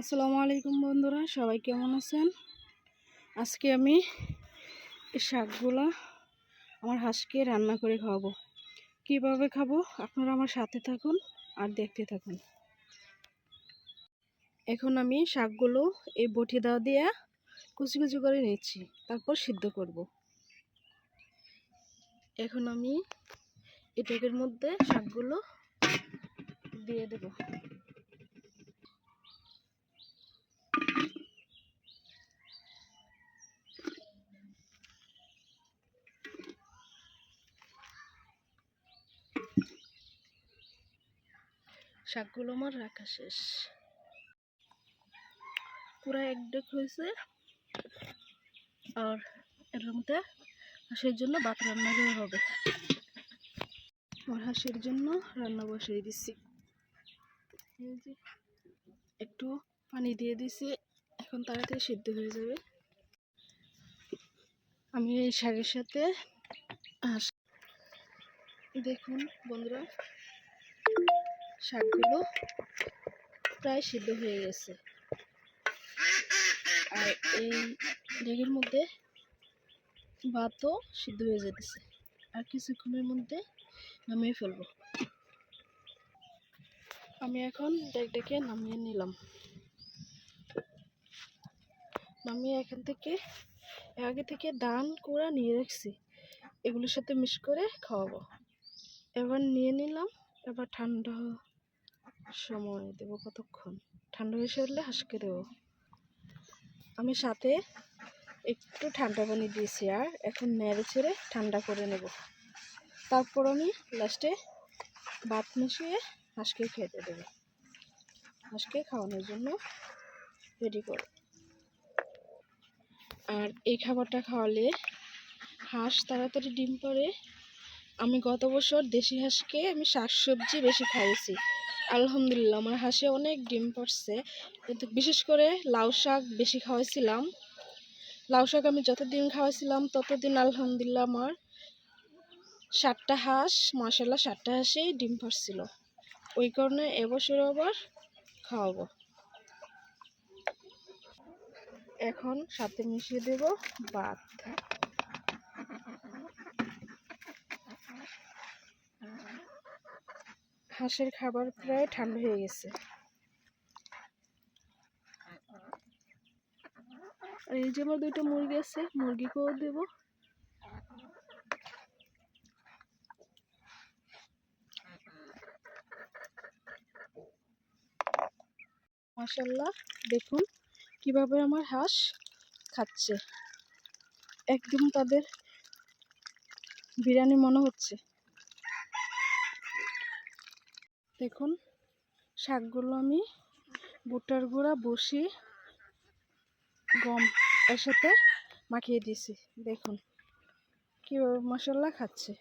আসসালামু আলাইকুম বন্ধুরা, সবাই কেমন আছেন? আজকে আমি এই শাকগুলা আমার হাঁসকে রান্না করে খাওয়াবো। কীভাবে খাব? আপনারা আমার সাথে থাকুন আর দেখতে থাকুন। এখন আমি শাকগুলো এই বটি দাও দিয়ে কুচি কুচি করে নিচ্ছি, তারপর সিদ্ধ করব। এখন আমি এটাকের মধ্যে শাকগুলো দিয়ে দেবো। শাকগুলো আমার রাখা শেষ। পুরো এক ডেক হয়েছে। আর এর মধ্যে হাঁসের জন্য ভাত রান্না করে হবে। আমার হাঁসের জন্য রান্না বসিয়ে দিচ্ছি একটু পানি দিয়ে দিছি, এখন তাড়াতাড়ি সিদ্ধ হয়ে যাবে। আমি এই শাকের সাথে দেখুন বন্ধুরা শাকগুলো প্রায় সিদ্ধ হয়ে গেছে। আর এই ডেগের মধ্যে ভাতও সিদ্ধ হয়ে যেতেছে আর কিছুক্ষণের মধ্যে নামিয়ে ফেলব। আমি এখন ডেক ডেকে নামিয়ে নিলাম। নামিয়ে এখান থেকে আগে থেকে দান কুড়া নিয়ে রাখছি। এগুলোর সাথে মিক্স করে খাওয়াবো। এবার নিয়ে নিলাম, এবার ঠান্ডা সময় দেব কতক্ষণ? ঠান্ডা হয়ে সারলে হাঁসকে দেবো? আমি সাথে একটু ঠান্ডা পানি দিয়েছি আর এখন নেড়ে ছেড়ে ঠান্ডা করে নেব। তারপর আমি লাস্টে ভাত মিশিয়ে হাঁসকে খেতে দেব। হাঁসকে খাওয়ানোর জন্য রেডি করো আর এই খাবারটা খাওয়ালে হাঁস তাড়াতাড়ি ডিম পারে আমি গত বছর দেশি হাঁসকে আমি শাকসবজি বেশি খাইয়েছি। আলহামদুলিল্লাহ, আমার হাঁসে অনেক ডিম পড়ছে। কিন্তু বিশেষ করে লাউ শাক বেশি খাওয়াইছিলাম। লাউ শাক আমি যতদিন খাওয়াইছিলাম, ততদিন আলহামদুলিল্লাহ আমার সাতটা হাঁস মশালা সাতটা হাঁসেই ডিম পারছিল ওই কারণে এবছর আবার খাওয়াবো। এখন সাথে মিশিয়ে দেব ভাত। হাঁসের খাবার প্রায় ঠান্ডা হয়ে গেছে। এই যে আমার দুইটা মুরগি আছে, মুরগিকেও দেব। মাসাল্লাহ দেখুন কীভাবে আমার হাঁস খাচ্ছে। একদম তাদের বিরিয়ানি মনে হচ্ছে। দেখুন, শাকগুলো আমি বুটার গুঁড়া বসি গম এর সাথে মাখিয়ে দিয়েছি। দেখুন, কীভাবে মশলা খাচ্ছে।